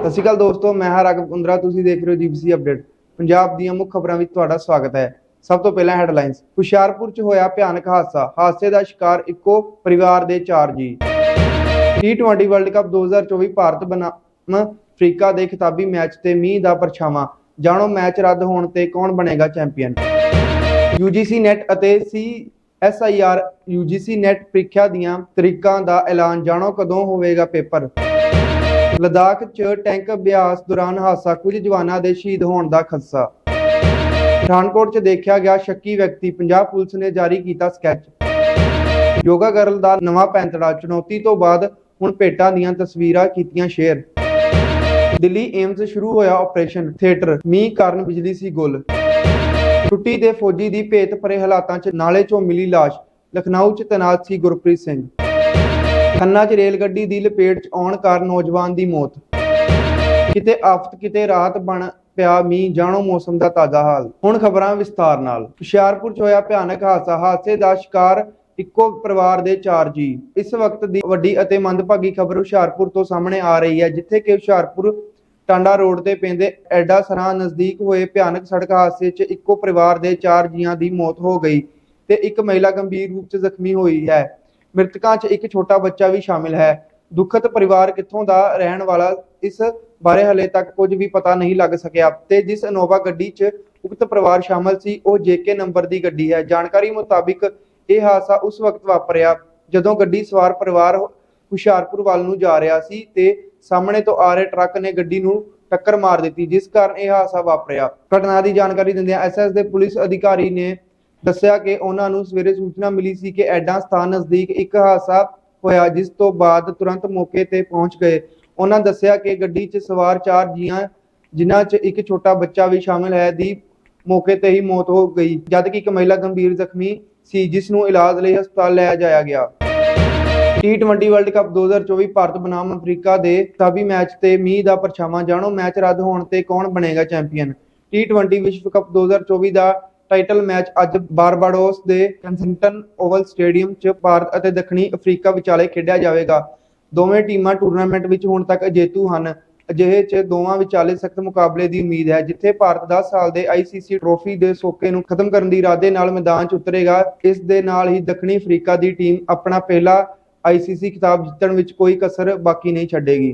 ਸਤਿ ਸ਼੍ਰੀ ਅਕਾਲ ਦੋਸਤੋ, ਮੈਂ ਹਾਂ ਰਾਘਵ ਕੁੰਦਰਾ, ਤੁਸੀਂ ਦੇਖ ਰਹੇ ਹੋ ਜੀਬੀਸੀ ਅਪਡੇਟ ਪੰਜਾਬ ਦੀਆਂ ਮੁੱਖ ਖਬਰਾਂ ਵਿੱਚ ਤੁਹਾਡਾ ਸਵਾਗਤ ਹੈ। ਸਭ ਤੋਂ ਪਹਿਲਾਂ ਹੈਡਲਾਈਨਸ ਹੁਸ਼ਿਆਰਪੁਰ 'ਚ ਹੋਇਆ ਭਿਆਨਕ ਹਾਦਸਾ। ਹਾਦਸੇ ਦਾ ਸ਼ਿਕਾਰ ਇੱਕੋ ਪਰਿਵਾਰ ਦੇ 4 ਜੀ। T20 ਵਰਲਡ ਕੱਪ 2024 ਭਾਰਤ ਬਨਾਮ ਅਫਰੀਕਾ ਦੇ ਖਿਤਾਬੀ ਮੈਚ ਤੇ ਮੀਂਹ ਦਾ ਪਰਛਾਵਾਂ। ਜਾਣੋ ਮੈਚ ਰੱਦ ਹੋਣ ਤੇ ਕੌਣ ਬਣੇਗਾ ਚੈਂਪੀਅਨ। UGC ਨੈਟ ਅਤੇ ਸੀ CSIR UGC ਨੈਟ ਪ੍ਰੀਖਿਆ ਦੀਆਂ ਤਰੀਕਾਂ ਦਾ ਐਲਾਨ। ਜਾਣੋ ਕਦੋਂ ਹੋਵੇਗਾ ਪੇਪਰ। ਲਦਾਖ 'ਚ ਟੈਂਕ ਅਭਿਆਸ ਦੌਰਾਨ ਹਾਦਸਾ, ਕੁਝ ਜਵਾਨਾਂ ਦੇ ਸ਼ਹੀਦ ਹੋਣ ਦਾ ਖਦਸ਼ਾ। ਪਠਾਨਕੋਟ 'ਚ ਦੇਖਿਆ ਗਿਆ ਸ਼ੱਕੀ ਵਿਅਕਤੀ, ਪੰਜਾਬ ਪੁਲਿਸ ਨੇ ਜਾਰੀ ਕੀਤਾ ਸਕੈਚ। ਯੋਗਾ ਗਰਲ ਦਾ ਨਵਾਂ ਪੈਂਤੜਾ, ਚੁਣੌਤੀ ਤੋਂ ਬਾਅਦ ਹੁਣ ਭੇਟਾਂ ਦੀਆਂ ਤਸਵੀਰਾਂ ਕੀਤੀਆਂ ਸ਼ੇਅਰ ਦਿੱਲੀ ਏਮਸ ਸ਼ੁਰੂ ਹੋਇਆ ਆਪਰੇਸ਼ਨ, ਥੀਏਟਰ, ਮੀਂਹ ਕਾਰਨ ਬਿਜਲੀ ਸੀ ਗੁੱਲ। ਛੁੱਟੀ ਦੇ ਫੌਜੀ ਦੀ ਭੇਤ ਭਰੇ ਹਾਲਾਤਾਂ 'ਚ ਨਾਲੇ 'ਚੋਂ ਮਿਲੀ ਲਾਸ਼, ਲਖਨਊ 'ਚ ਤੈਨਾਤ ਸੀ ਗੁਰਪ੍ਰੀਤ ਸਿੰਘ। ਖੰਨਾ 'ਚ ਰੇਲ ਗੱਡੀ ਦੀ ਲਪੇਟ 'ਚ ਆਉਣ ਕਾਰਨ ਨੌਜਵਾਨ ਦੀ ਮੌਤ। ਕਿਤੇ ਆਫਤ, ਕਿਤੇ ਰਾਤ ਬਣ ਪਿਆ ਮੀਂਹ, ਜਾਣੋ ਮੌਸਮ ਦਾ ਤਾਜ਼ਾ ਹਾਲ। ਹੁਣ ਖਬਰਾਂ ਵਿਸਤਾਰ ਨਾਲ। ਹੁਸ਼ਿਆਰਪੁਰ 'ਚ ਹੋਇਆ ਭਿਆਨਕ ਹਾਦਸਾ। ਹਾਦਸੇ ਦਾ ਸ਼ਿਕਾਰ ਇੱਕੋ ਪਰਿਵਾਰ ਦੇ 4 ਜੀ ਇਸ ਵਕਤ ਦੀ ਵੱਡੀ ਅਤੇ ਮੰਦਭਾਗੀ ਖਬਰ ਹੁਸ਼ਿਆਰਪੁਰ ਤੋਂ ਸਾਹਮਣੇ ਆ ਰਹੀ ਹੈ, ਜਿੱਥੇ ਕਿ ਹੁਸ਼ਿਆਰਪੁਰ ਟਾਂਡਾ ਰੋਡ ਤੇ ਪੈਂਦੇ ਐਡਾ ਸਰਾਂ ਨਜ਼ਦੀਕ ਹੋਏ ਭਿਆਨਕ ਸੜਕ ਹਾਦਸੇ 'ਚ ਇੱਕੋ ਪਰਿਵਾਰ ਦੇ 4 ਜੀਆਂ ਦੀ ਮੌਤ ਹੋ ਗਈ ਤੇ ਇੱਕ ਮਹਿਲਾ ਗੰਭੀਰ ਰੂਪ 'ਚ ਜ਼ਖਮੀ ਹੋਈ ਹੈ। ਮ੍ਰਿਤਕਾਂ 'ਚ ਇੱਕ ਛੋਟਾ ਬੱਚਾ ਵੀ ਸ਼ਾਮਿਲ ਹੈ। ਦੁਖਤ ਪਰਿਵਾਰ ਕਿੱਥੋਂ ਦਾ ਰਹਿਣ ਵਾਲਾ ਇਸ ਬਾਰੇ ਹਲੇ ਤੱਕ ਕੁਝ ਵੀ ਪਤਾ ਨਹੀਂ ਲੱਗ ਸਕਿਆ ਤੇ ਜਿਸ ਇਨੋਵਾ ਗੱਡੀ 'ਚ ਉਕਤ ਪਰਿਵਾਰ ਸ਼ਾਮਲ ਸੀ, ਉਹ ਜੇਕੇ ਨੰਬਰ ਦੀ ਗੱਡੀ ਹੈ। ਜਾਣਕਾਰੀ ਮੁਤਾਬਿਕ ਇਹ ਹਾਦਸਾ ਉਸ ਵਕਤ ਵਾਪਰਿਆ ਜਦੋਂ ਗੱਡੀ ਸਵਾਰ ਪਰਿਵਾਰ ਹੁਸ਼ਿਆਰਪੁਰ ਵੱਲ ਨੂੰ ਜਾ ਰਿਹਾ ਸੀ ਤੇ ਸਾਹਮਣੇ ਤੋਂ ਆ ਰਹੇ ਟਰੱਕ ਨੇ ਗੱਡੀ ਨੂੰ ਟੱਕਰ ਮਾਰ ਦਿੱਤੀ, ਜਿਸ ਕਾਰਨ ਇਹ ਹਾਦਸਾ ਵਾਪਰਿਆ। ਘਟਨਾ ਦੀ ਜਾਣਕਾਰੀ ਦਿੰਦਿਆਂ ਐਸਐਸ ਦੇ ਪੁਲਿਸ ਅਧਿਕਾਰੀ ਨੇ ਦੱਸਿਆ ਕਿ ਉਹਨਾਂ ਨੂੰ ਸਵੇਰੇ ਸੂਚਨਾ ਮਿਲੀ ਸੀ ਕਿ ਐਡਾ ਸਥਾਨ ਨਜ਼ਦੀਕ ਇੱਕ ਹਾਦਸਾ ਹੋਇਆ, ਜਿਸ ਤੋਂ ਬਾਅਦ ਤੁਰੰਤ ਮੌਕੇ ਤੇ ਪਹੁੰਚ ਗਏ। ਉਹਨਾਂ ਦੱਸਿਆ ਕਿ ਗੱਡੀ 'ਚ ਸਵਾਰ ਚਾਰ ਜੀਆਂ, ਜਿਨ੍ਹਾਂ 'ਚ ਇੱਕ ਛੋਟਾ ਬੱਚਾ ਵੀ ਸ਼ਾਮਿਲ ਹੈ, ਦੀ ਮੌਕੇ ਤੇ ਹੀ ਮੌਤ ਹੋ ਗਈ, ਜਦਕਿ ਇੱਕ ਮਹਿਲਾ ਗੰਭੀਰ ਜ਼ਖਮੀ ਸੀ, ਜਿਸ ਨੂੰ ਇਲਾਜ ਲਈ ਹਸਪਤਾਲ ਲੈ ਜਾਇਆ ਗਿਆ। T20 ਵਰਲਡ ਕੱਪ 2024 ਭਾਰਤ ਬਨਾਮ ਅਫਰੀਕਾ ਦੇ ਖਿਤਾਬੀ ਮੈਚ ਤੇ ਮੀਂਹ ਦਾ ਪਰਛਾਵਾਂ, ਜਾਣੋ ਮੈਚ ਰੱਦ ਹੋਣ ਤੇ ਕੌਣ ਬਣੇਗਾ ਚੈਂਪੀਅਨ? T20 ਵਿਸ਼ਵ ਕੱਪ 2024 ਦਾ ਟਾਈਟਲ ਮੈਚ ਅੱਜ ਬਾਰਬਾਡੋਸ ਦੇ ਕੈਂਸਿੰਗਟਨ ਓਵਲ ਸਟੇਡੀਅਮ 'ਚ ਭਾਰਤ ਅਤੇ ਦੱਖਣੀ ਅਫਰੀਕਾ ਵਿਚਾਲੇ ਖੇਡਿਆ ਜਾਵੇਗਾ। ਦੋਵੇਂ ਟੀਮਾਂ ਟੂਰਨਾਮੈਂਟ ਵਿੱਚ ਹੁਣ ਤੱਕ ਅਜੇਤੂ ਹਨ, ਅਜਿਹੇ 'ਚ ਦੋਵਾਂ ਵਿਚਾਲੇ ਸਖਤ ਮੁਕਾਬਲੇ ਦੀ ਉਮੀਦ ਹੈ, ਜਿੱਥੇ ਭਾਰਤ 10 ਸਾਲ ਦੇ ICC ਟਰੋਫੀ ਦੇ ਸੋਕੇ ਨੂੰ ਖਤਮ ਕਰਨ ਦੀ ਇਰਾਦੇ ਨਾਲ ਮੈਦਾਨ 'ਚ ਉਤਰੇਗਾ। ਇਸ ਦੇ ਨਾਲ ਹੀ ਦੱਖਣੀ ਅਫਰੀਕਾ ਦੀ ਟੀਮ ਆਪਣਾ ਪਹਿਲਾ ICC ਖਿਤਾਬ ਜਿੱਤਣ ਵਿੱਚ ਕੋਈ ਕਸਰ ਬਾਕੀ ਨਹੀਂ ਛੱਡੇਗੀ।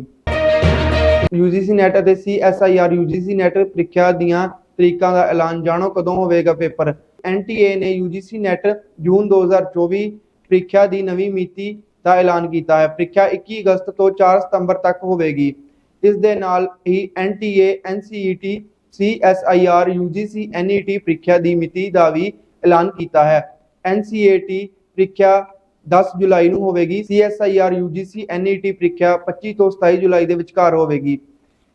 UGC ਨੈਟ ਅਤੇ CSIR UGC ਨੈਟ ਪ੍ਰੀਖਿਆ ਦੀਆਂ ਤਰੀਕਾਂ ਦਾ ਐਲਾਨ ਜਾਣੋ ਕਦੋਂ ਹੋਵੇਗਾ ਪੇਪਰ। NTA ਨੇ UGC ਨੈਟ ਜੂਨ 2024 ਪ੍ਰੀਖਿਆ ਦੀ ਨਵੀਂ ਮਿਤੀ ਦਾ ਐਲਾਨ ਕੀਤਾ ਹੈ। ਪ੍ਰੀਖਿਆ 21 ਅਗਸਤ ਤੋਂ 4 ਸਤੰਬਰ ਤੱਕ ਹੋਵੇਗੀ। ਇਸ ਦੇ ਨਾਲ ਹੀ NTA NCET CSIR UGC NET ਪ੍ਰੀਖਿਆ ਦੀ ਮਿਤੀ ਦਾ ਵੀ ਐਲਾਨ ਕੀਤਾ ਹੈ। NCET ਪ੍ਰੀਖਿਆ 10 ਜੁਲਾਈ ਨੂੰ ਹੋਵੇਗੀ। CSIR UGC NET ਪ੍ਰੀਖਿਆ 25 ਤੋਂ 27 ਜੁਲਾਈ ਦੇ ਵਿਚਕਾਰ ਹੋਵੇਗੀ।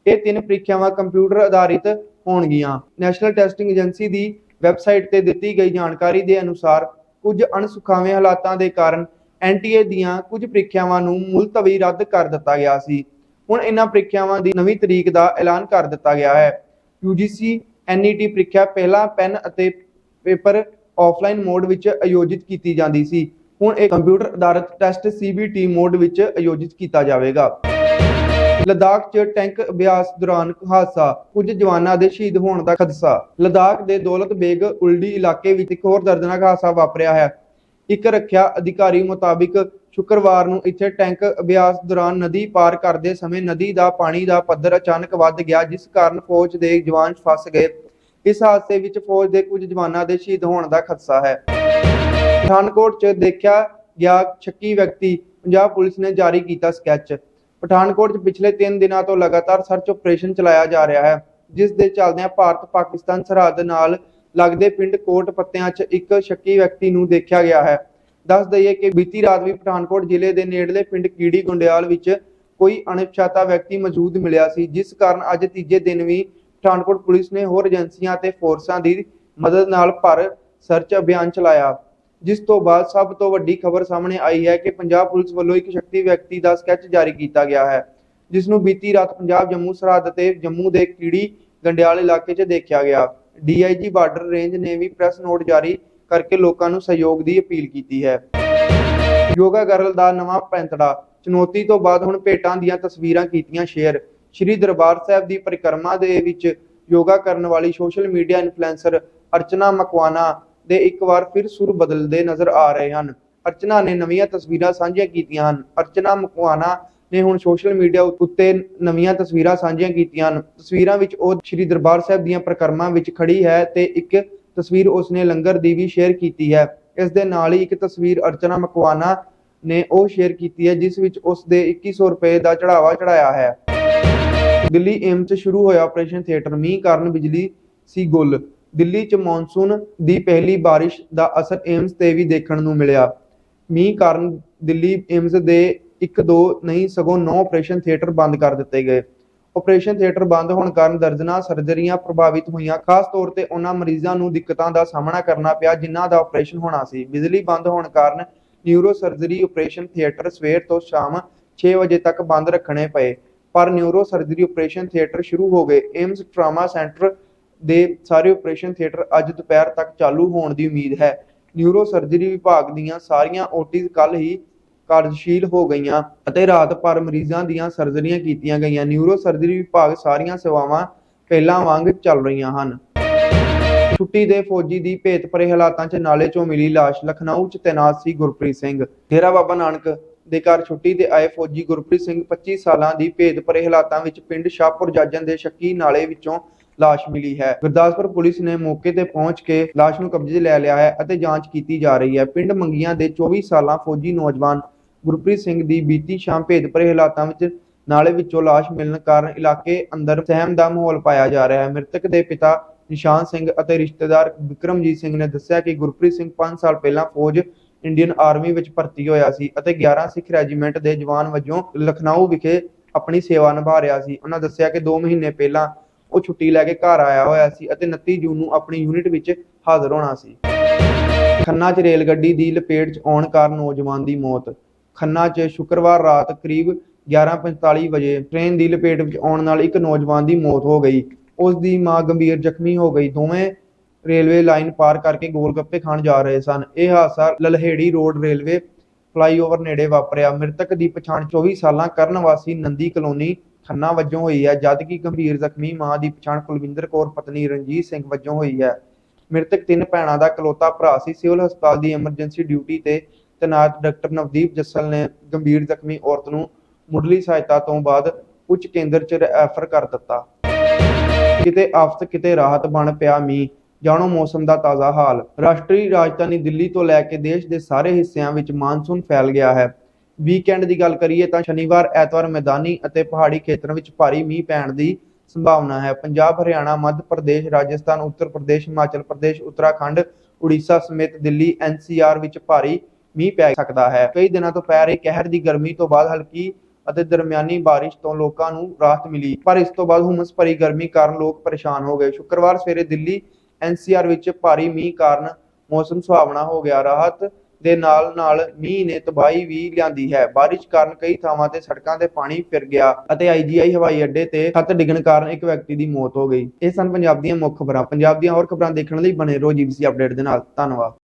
ਇਹ ਤਿੰਨ ਪ੍ਰੀਖਿਆਵਾਂ ਕੰਪਿਊਟਰ ਆਧਾਰਿਤ ਹੋਣਗੀਆਂ। ਨੈਸ਼ਨਲ ਟੈਸਟਿੰਗ ਏਜੰਸੀ ਦੀ ਵੈਬਸਾਈਟ ਤੇ ਦਿੱਤੀ ਗਈ ਜਾਣਕਾਰੀ ਦੇ ਅਨੁਸਾਰ ਕੁਝ ਅਣਸੁਖਾਵੇਂ ਹਾਲਾਤਾਂ ਦੇ ਕਾਰਨ NTA ਦੀਆਂ ਕੁਝ ਪ੍ਰੀਖਿਆਵਾਂ ਨੂੰ ਮੁਲਤਵੀ ਰੱਦ ਕਰ ਦਿੱਤਾ ਗਿਆ ਸੀ। ਹੁਣ ਇਹਨਾਂ ਪ੍ਰੀਖਿਆਵਾਂ ਦੀ ਨਵੀਂ ਤਰੀਕ ਦਾ ਐਲਾਨ ਕਰ ਦਿੱਤਾ ਗਿਆ ਹੈ। UGC NET ਪ੍ਰੀਖਿਆ ਪਹਿਲਾਂ ਪੈਨ ਅਤੇ ਪੇਪਰ ਆਫਲਾਈਨ ਮੋਡ ਵਿੱਚ ਆਯੋਜਿਤ ਕੀਤੀ ਜਾਂਦੀ ਸੀ। ਹੁਣ ਇਹ ਕੰਪਿਊਟਰ ਆਧਾਰਿਤ ਟੈਸਟ CBT ਮੋਡ ਵਿੱਚ ਆਯੋਜਿਤ ਕੀਤਾ ਜਾਵੇਗਾ। ਲਦਾਖ 'ਚ ਟੈਂਕ ਅਭਿਆਸ ਦੌਰਾਨ ਹਾਦਸਾ, ਕੁਝ ਜਵਾਨਾਂ ਦੇ ਸ਼ਹੀਦ ਹੋਣ ਦਾ ਖਦਸ਼ਾ। ਲਦਾਖ ਦੇ ਦੌਲਤ ਬੇਗ ਉਲਡੀ ਇਲਾਕੇ ਵਿੱਚ ਇੱਕ ਹੋਰ ਦਰਦਨਾਕ ਹਾਦਸਾ ਵਾਪਰਿਆ ਹੈ। ਇੱਕ ਰੱਖਿਆ ਅਧਿਕਾਰੀ ਮੁਤਾਬਿਕ ਸ਼ੁੱਕਰਵਾਰ ਨੂੰ ਇੱਥੇ ਟੈਂਕ ਅਭਿਆਸ ਦੌਰਾਨ ਨਦੀ ਪਾਰ ਕਰਦੇ ਸਮੇਂ ਨਦੀ ਦਾ ਪਾਣੀ ਦਾ ਪੱਧਰ ਅਚਾਨਕ ਵੱਧ ਗਿਆ, ਜਿਸ ਕਾਰਨ ਫੌਜ ਦੇ ਜਵਾਨ ਫਸ ਗਏ। ਇਸ ਹਾਦਸੇ ਵਿੱਚ ਫੌਜ ਦੇ ਕੁਝ ਜਵਾਨਾਂ ਦੇ ਸ਼ਹੀਦ ਹੋਣ ਦਾ ਖਦਸ਼ਾ ਹੈ। ਪਠਾਨਕੋਟ 'ਚ ਦੇਖਿਆ ਗਿਆ ਸ਼ੱਕੀ ਵਿਅਕਤੀ, ਪੰਜਾਬ ਪੁਲਿਸ ਨੇ ਜਾਰੀ ਕੀਤਾ ਸਕੈਚ। ਪਠਾਨਕੋਟ 'ਚ ਪਿਛਲੇ 3 ਦਿਨਾਂ ਤੋਂ ਲਗਾਤਾਰ ਸਰਚ ਆਪਰੇਸ਼ਨ ਚਲਾਇਆ ਜਾ ਰਿਹਾ ਹੈ, ਜਿਸ ਦੇ ਚੱਲਦਿਆਂ ਭਾਰਤ ਪਾਕਿਸਤਾਨ ਸਰਹੱਦ ਨਾਲ ਲੱਗਦੇ ਪਿੰਡ ਕੋਟ ਪੱਤਿਆਂ 'ਚ ਇੱਕ ਸ਼ੱਕੀ ਵਿਅਕਤੀ ਨੂੰ ਦੇਖਿਆ ਗਿਆ ਹੈ। ਦੱਸ ਦਈਏ ਕਿ ਬੀਤੀ ਰਾਤ ਵੀ ਪਠਾਨਕੋਟ ਜ਼ਿਲ੍ਹੇ ਦੇ ਨੇੜਲੇ ਪਿੰਡ ਕੀੜੀ ਗੁੰਡਿਆਲ ਵਿੱਚ ਕੋਈ ਅਣਪਛਾਤਾ ਵਿਅਕਤੀ ਮੌਜੂਦ ਮਿਲਿਆ ਸੀ, ਜਿਸ ਕਾਰਨ ਅੱਜ ਤੀਜੇ ਦਿਨ ਵੀ ਪਠਾਨਕੋਟ ਪੁਲਿਸ ਨੇ ਹੋਰ ਏਜੰਸੀਆਂ ਅਤੇ ਫੋਰਸਾਂ ਦੀ ਮਦਦ ਨਾਲ ਭਰ ਸਰਚ ਅਭਿਆਨ ਚਲਾਇਆ। ਜਿਸ ਤੋਂ ਬਾਅਦ ਸਭ ਤੋਂ ਵੱਡੀ ਖਬਰ ਸਾਹਮਣੇ ਆਈ ਹੈ ਕਿ ਪੰਜਾਬ ਪੁਲਿਸ ਵੱਲੋਂ ਇੱਕ ਸ਼ਕਤੀ ਵਿਅਕਤੀ ਦਾ ਸਕੈਚ ਜਾਰੀ ਕੀਤਾ ਗਿਆ ਹੈ ਜਿਸ ਨੂੰ ਬੀਤੀ ਰਾਤ ਪੰਜਾਬ ਜੰਮੂ ਸਰਹੱਦ ਤੇ ਜੰਮੂ ਦੇ ਕੀੜੀ ਗੰਡਿਆਲ ਇਲਾਕੇ 'ਚ ਦੇਖਿਆ ਗਿਆ। ਡੀਆਈਜੀ ਬਾਰਡਰ ਰੇਂਜ ਨੇ ਵੀ ਪ੍ਰੈਸ ਨੋਟ ਜਾਰੀ ਕਰਕੇ ਲੋਕਾਂ ਨੂੰ ਸਹਿਯੋਗ ਦੀ ਅਪੀਲ ਕੀਤੀ ਹੈ। ਯੋਗਾ ਗਰਲ ਦਾ ਨਵਾਂ ਪੈਂਤੜਾ, ਚੁਣੌਤੀ ਤੋਂ ਬਾਅਦ ਹੁਣ ਭੇਟਾਂ ਦੀਆਂ ਤਸਵੀਰਾਂ ਕੀਤੀਆਂ ਸ਼ੇਅਰ। ਸ਼੍ਰੀ ਦਰਬਾਰ ਸਾਹਿਬ ਦੀ ਪਰਿਕਰਮਾ ਦੇ ਵਿੱਚ ਯੋਗਾ ਕਰਨ ਵਾਲੀ social media influencer Archana Makwana ਦੇ ਇੱਕ ਵਾਰ ਫਿਰ ਸੁਰ ਬਦਲਦੇ ਨਜ਼ਰ ਆ ਰਹੇ ਹਨ। ਅਰਚਨਾ ਨੇ ਨਵੀਆਂ ਤਸਵੀਰਾਂ ਸਾਂਝੀਆਂ ਕੀਤੀਆਂ ਹਨ। ਅਰਚਨਾ ਮਕਵਾਨਾ ਨੇ ਹੁਣ ਸੋਸ਼ਲ ਮੀਡੀਆ ਉੱਤੇ ਨਵੀਆਂ ਤਸਵੀਰਾਂ ਸਾਂਝੀਆਂ ਕੀਤੀਆਂ ਹਨ। ਤਸਵੀਰਾਂ ਵਿੱਚ ਉਹ ਸ਼੍ਰੀ ਦਰਬਾਰ ਸਾਹਿਬ ਦੀਆਂ ਪਰਿਕਰਮਾ ਵਿੱਚ ਖੜੀ ਹੈ ਤੇ ਇੱਕ ਤਸਵੀਰ ਉਸਨੇ ਲੰਗਰ ਦੀ ਵੀ ਸ਼ੇਅਰ ਕੀਤੀ ਹੈ। ਇਸ ਦੇ ਨਾਲ ਹੀ ਇੱਕ ਤਸਵੀਰ ਅਰਚਨਾ ਮਕਵਾਨਾ ਨੇ ਉਹ ਸ਼ੇਅਰ ਕੀਤੀ ਹੈ, ਜਿਸ ਵਿੱਚ ਉਸ ਦੇ 2100 ਰੁਪਏ ਦਾ ਚੜਾਵਾ ਚੜਾਇਆ ਹੈ। ਦਿੱਲੀ ਏਮਸ ਸ਼ੁਰੂ ਹੋਇਆ ਆਪਰੇਸ਼ਨ ਥੀਏਟਰ ਮੀਂਹ ਕਾਰਨ ਬਿਜਲੀ ਸੀ ਗੁੱਲ। ਦਿੱਲੀ 'ਚ ਮੌਨਸੂਨ ਦੀ ਪਹਿਲੀ ਬਾਰਿਸ਼ ਦਾ ਅਸਰ ਏਮਸ ਤੇ ਵੀ ਦੇਖਣ ਨੂੰ ਮਿਲਿਆ। ਮੀਂਹ ਕਾਰਨ ਦਿੱਲੀ ਏਮਸ ਦੇ ਇੱਕ ਦੋ ਨਹੀਂ, ਸਗੋਂ 9 ਆਪਰੇਸ਼ਨ ਥੀਏਟਰ ਬੰਦ ਕਰ ਦਿੱਤੇ ਗਏ। ਆਪਰੇਸ਼ਨ ਥੀਏਟਰ ਬੰਦ ਹੋਣ ਕਾਰਨ ਦਰਜਨਾਂ ਸਰਜਰੀਆਂ ਪ੍ਰਭਾਵਿਤ ਹੋਈਆਂ। ਖਾਸ ਤੌਰ ਤੇ ਉਹਨਾਂ ਮਰੀਜ਼ਾਂ ਨੂੰ ਦਿੱਕਤਾਂ ਦਾ ਸਾਹਮਣਾ ਕਰਨਾ ਪਿਆ, ਜਿਨ੍ਹਾਂ ਦਾ ਆਪਰੇਸ਼ਨ ਹੋਣਾ ਸੀ। ਬਿਜਲੀ ਬੰਦ ਹੋਣ ਕਾਰਨ ਨਿਊਰੋ ਸਰਜਰੀ ਆਪਰੇਸ਼ਨ ਥੀਏਟਰ ਸਵੇਰ ਤੋਂ ਸ਼ਾਮ 6 ਵਜੇ ਤੱਕ ਬੰਦ ਰੱਖਣੇ ਪਏ। ਪਰ ਨਿਊਰੋ ਸਰਜਰੀ ਆਪਰੇਸ਼ਨ ਥੀਏਟਰ ਸ਼ੁਰੂ ਹੋ ਗਏ। ਏਮਸ ਟਰਾਮਾ ਸੈਂਟਰ ਦੇ ਸਾਰੇ ਆਪਰੇਸ਼ਨ ਥੀਏਟਰ ਅੱਜ ਦੁਪਹਿਰ ਤੱਕ ਚਾਲੂ ਹੋਣ ਦੀ ਉਮੀਦ ਹੈ। ਨਿਊਰੋ ਸਰਜਰੀ ਵਿਭਾਗ ਦੀਆਂ ਸਾਰੀਆਂ ਓਟੀਜ਼ ਕੱਲ ਹੀ ਕਾਰਜਸ਼ੀਲ ਹੋ ਗਈਆਂ ਅਤੇ ਰਾਤ ਭਰ ਮਰੀਜ਼ਾਂ ਦੀਆਂ ਸਰਜਰੀਆਂ ਕੀਤੀਆਂ ਗਈਆਂ। ਨਿਊਰੋ ਸਰਜਰੀ ਵਿਭਾਗ ਸਾਰੀਆਂ ਸੇਵਾਵਾਂ ਪਹਿਲਾਂ ਵਾਂਗ ਚੱਲ ਰਹੀਆਂ ਹਨ। ਛੁੱਟੀ ਦੇ ਫੌਜੀ ਦੀ ਭੇਤ ਭਰੇ ਹਾਲਾਤਾਂ 'ਚ ਨਾਲੇ 'ਚੋਂ ਮਿਲੀ ਲਾਸ਼। ਲਖਨਊ 'ਚ ਤੈਨਾਤ ਸੀ ਗੁਰਪ੍ਰੀਤ ਸਿੰਘ। ਡੇਰਾ ਬਾਬਾ ਨਾਨਕ ਦੇ ਘਰ ਛੁੱਟੀ ਤੇ ਆਏ ਫੌਜੀ ਗੁਰਪ੍ਰੀਤ ਸਿੰਘ 25 ਸਾਲਾਂ ਦੀ ਭੇਤ ਭਰੇ ਹਾਲਾਤਾਂ ਵਿੱਚ ਪਿੰਡ ਸ਼ਾਹਪੁਰ ਜਾਜਨ ਦੇ ਸ਼ੱਕੀ ਨਾਲੇ ਵਿੱਚੋਂ ਲਾਸ਼ ਮਿਲੀ ਹੈ। ਗੁਰਦਾਸਪੁਰ ਪੁਲਿਸ ਨੇ ਮੌਕੇ ਤੇ ਪਹੁੰਚ ਕੇ ਲਾਸ਼ ਨੂੰ ਕਬਜ਼ੇ 'ਚ ਲੈ ਲਿਆ ਹੈ ਅਤੇ ਜਾਂਚ ਕੀਤੀ ਜਾ ਰਹੀ ਹੈ। ਪਿੰਡ ਮੰਗੀਆਂ ਦੇ 24 ਸਾਲਾਂ ਫੌਜੀ ਨੌਜਵਾਨ ਗੁਰਪ੍ਰੀਤ ਸਿੰਘ ਦੀ ਬੀਤੀ ਸ਼ਾਮ ਭੇਤ ਹਾਲਾਤਾਂ ਵਿੱਚ ਨਾਲੇ ਵਿੱਚੋਂ ਲਾਸ਼ ਮਿਲਣ ਕਾਰਨ ਇਲਾਕੇ ਅੰਦਰ ਸਹਿਮ ਦਾ ਮਾਹੌਲ ਪਾਇਆ ਜਾ ਰਿਹਾ ਹੈ। ਮ੍ਰਿਤਕ ਦੇ ਪਿਤਾ ਨਿਸ਼ਾਨ ਸਿੰਘ ਅਤੇ ਰਿਸ਼ਤੇਦਾਰ ਵਿਕਰਮਜੀਤ ਸਿੰਘ ਨੇ ਦੱਸਿਆ ਕਿ ਗੁਰਪ੍ਰੀਤ ਸਿੰਘ 5 ਸਾਲ ਪਹਿਲਾਂ ਫੌਜ ਇੰਡੀਅਨ ਆਰਮੀ ਵਿੱਚ ਭਰਤੀ ਹੋਇਆ ਸੀ ਅਤੇ 11 ਸਿੱਖ ਰੈਜੀਮੈਂਟ ਦੇ ਜਵਾਨ ਵਜੋਂ ਲਖਨਊ ਵਿਖੇ ਆਪਣੀ ਸੇਵਾ ਨਿਭਾ ਰਿਹਾ ਸੀ। ਉਹਨਾਂ ਦੱਸਿਆ ਕਿ 2 ਮਹੀਨੇ ਪਹਿਲਾਂ ਉਹ ਛੁੱਟੀ ਲੈ ਕੇ ਘਰ ਆਇਆ ਹੋਇਆ ਸੀ ਅਤੇ 29 ਜੂਨ ਨੂੰ ਆਪਣੀ ਯੂਨਿਟ ਵਿੱਚ ਹਾਜ਼ਰ ਹੋਣਾ ਸੀ। ਖੰਨਾ 'ਚ ਰੇਲ ਗੱਡੀ ਦੀ ਲਪੇਟ 'ਚ ਆਉਣ ਕਾਰਨ ਨੌਜਵਾਨ ਦੀ ਮੌਤ। ਖੰਨਾ 'ਚ ਸ਼ੁੱਕਰਵਾਰ ਰਾਤ ਕਰੀਬ 11:45 ਵਜੇ ਟ੍ਰੇਨ ਦੀ ਲਪੇਟ ਵਿੱਚ ਆਉਣ ਨਾਲ ਇੱਕ ਨੌਜਵਾਨ ਦੀ ਮੌਤ ਹੋ ਗਈ। ਉਸ ਦੀ ਮਾਂ ਗੰਭੀਰ ਜ਼ਖਮੀ ਹੋ ਗਈ। ਦੋਵੇਂ ਰੇਲਵੇ ਲਾਈਨ ਪਾਰ ਕਰਕੇ ਗੋਲਗੱਪੇ ਖਾਣ ਜਾ ਰਹੇ ਸਨ। ਇਹ ਹਾਦਸਾ ਲਲਹੇੜੀ ਰੋਡ ਰੇਲਵੇ ਫਲਾਈਓਵਰ ਨੇੜੇ ਵਾਪਰਿਆ। ਮ੍ਰਿਤਕ ਦੀ ਪਛਾਣ 24 ਸਾਲਾਂ ਕਰਨ ਵਾਸੀ ਨੰਦੀ ਕਲੋਨੀ ਖੰਨਾ ਵਜੋਂ ਹੋਈ ਹੈ ਜਦਕਿ ਗੰਭੀਰ ਜ਼ਖਮੀ ਮਾਂ ਦੀ ਪਛਾਣ ਕੁਲਵਿੰਦਰ ਕੌਰ, ਪਤਨੀ ਰਣਜੀਤ ਸਿੰਘ ਵਜੋਂ ਹੋਈ ਹੈ। ਮ੍ਰਿਤਕ ਤਿੰਨ ਭੈਣਾਂ ਦਾ ਇਕਲੌਤਾ ਭਰਾ ਸੀ। ਸਿਵਲ ਹਸਪਤਾਲ ਦੀ ਐਮਰਜੈਂਸੀ ਡਿਊਟੀ ਤੇ ਤੈਨਾਤ ਡਾਕਟਰ ਨਵਦੀਪ ਜੱਸਲ ਨੇ ਗੰਭੀਰ ਜ਼ਖਮੀ ਔਰਤ ਨੂੰ ਮੁੱਢਲੀ ਸਹਾਇਤਾ ਤੋਂ ਬਾਅਦ ਉੱਚ ਕੇਂਦਰ 'ਚ ਰੈਫਰ ਕਰ ਦਿੱਤਾ। ਕਿਤੇ ਆਫਤ, ਕਿਤੇ ਰਾਹਤ ਬਣ ਪਿਆ ਮੀਂਹ, ਜਾਣੋ ਮੌਸਮ ਦਾ ਤਾਜ਼ਾ ਹਾਲ। ਰਾਸ਼ਟਰੀ ਰਾਜਧਾਨੀ ਦਿੱਲੀ ਤੋਂ ਲੈ ਕੇ ਦੇਸ਼ ਦੇ ਸਾਰੇ ਹਿੱਸਿਆਂ ਵਿੱਚ ਮਾਨਸੂਨ ਫੈਲ ਗਿਆ ਹੈ। ਵੀਕਐਂਡ ਦੀ ਗੱਲ ਕਰੀਏ ਤਾਂ ਸ਼ਨੀਵਾਰ, ਐਤਵਾਰ ਮੈਦਾਨੀ ਅਤੇ ਪਹਾੜੀ ਖੇਤਰਾਂ ਵਿੱਚ ਭਾਰੀ ਮੀਂਹ ਪੈਣ ਦੀ ਸੰਭਾਵਨਾ ਹੈ। ਪੰਜਾਬ, ਹਰਿਆਣਾ, ਮੱਧ ਪ੍ਰਦੇਸ਼, ਰਾਜਸਥਾਨ, ਉੱਤਰ ਪ੍ਰਦੇਸ਼, ਹਿਮਾਚਲ ਪ੍ਰਦੇਸ਼, ਉੱਤਰਾਖੰਡ, ਉੜੀਸਾ ਸਮੇਤ ਦਿੱਲੀ, ਐਨਸੀਆਰ ਵਿੱਚ ਭਾਰੀ ਮੀਂਹ ਪੈ ਸਕਦਾ ਹੈ। ਕਈ ਦਿਨਾਂ ਤੋਂ ਪੈ ਰਹੀ ਕਹਿਰ ਦੀ ਗਰਮੀ ਤੋਂ ਬਾਅਦ ਹਲਕੀ ਅਤੇ ਦਰਮਿਆਨੀ ਬਾਰਿਸ਼ ਤੋਂ ਲੋਕਾਂ ਨੂੰ ਰਾਹਤ ਮਿਲੀ। ਪਰ ਇਸ ਤੋਂ ਬਾਅਦ ਹੁਮਸ ਭਰੀ ਗਰਮੀ ਕਾਰਨ ਲੋਕ ਪਰੇਸ਼ਾਨ ਹੋ ਗਏ। ਸ਼ੁੱਕਰਵਾਰ ਸਵੇਰੇ ਦਿੱਲੀ, ਐਨਸੀਆਰ ਵਿੱਚ ਭਾਰੀ ਮੀਂਹ ਕਾਰਨ ਮੌਸਮ ਸੁਹਾਵਣਾ ਹੋ ਗਿਆ। ਰਾਹਤ ਦੇ ਨਾਲ ਨਾਲ ਮੀਂਹ ਨੇ ਤਬਾਹੀ ਵੀ ਲਿਆਂਦੀ ਹੈ। ਬਾਰਿਸ਼ ਕਾਰਨ ਕਈ ਥਾਵਾਂ ਤੇ ਸੜਕਾਂ ਤੇ ਪਾਣੀ ਫਿਰ ਗਿਆ ਅਤੇ ਆਈਜੀਆਈ ਹਵਾਈ ਅੱਡੇ ਤੇ ਛੱਤ ਡਿੱਗਣ ਕਾਰਨ ਇੱਕ ਵਿਅਕਤੀ ਦੀ ਮੌਤ ਹੋ ਗਈ। ਇਹ ਸਨ ਪੰਜਾਬ ਦੀਆਂ ਮੁੱਖ ਖਬਰਾਂ। ਪੰਜਾਬ ਦੀਆਂ ਹੋਰ ਖਬਰਾਂ ਦੇਖਣ ਲਈ ਬਣੇ ਰਹੋ ਜੀਬੀਸੀ ਅਪਡੇਟ ਦੇ ਨਾਲ। ਧੰਨਵਾਦ।